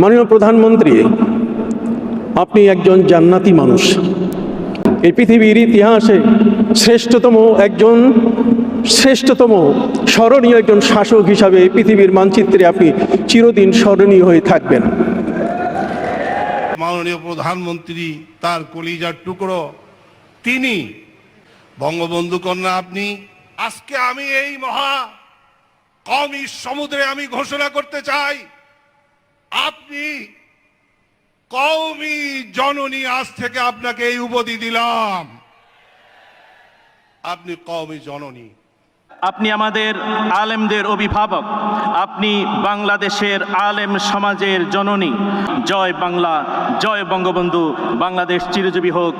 মাননীয় প্রধানমন্ত্রী, আপনি একজন জান্নাতি মানুষ। এই পৃথিবীর ইতিহাসে শ্রেষ্ঠতম একজন, শ্রেষ্ঠতম স্মরণীয় একজন শাসক হিসাবে এই পৃথিবীর মানচিত্রে আপনি চিরদিন স্মরণীয় হয়ে থাকবেন। মাননীয় প্রধানমন্ত্রী, তার কলিজার টুকরো, তিনি, বঙ্গবন্ধু কন্যা আপনি, আজকে আমি এই মহা কমি সমুদ্রে আমি ঘোষণা করতে চাই। কওমি জননী, আজ থেকে আপনাকে এই উপাধি দিলাম। আপনি কওমি জননী। আপনি আমাদের আলেমদের অভিভাবক, আপনি বাংলাদেশের আলেম সমাজের জননী। জয় বাংলা, জয় বঙ্গবন্ধু, বাংলাদেশ চিরজীবী হোক।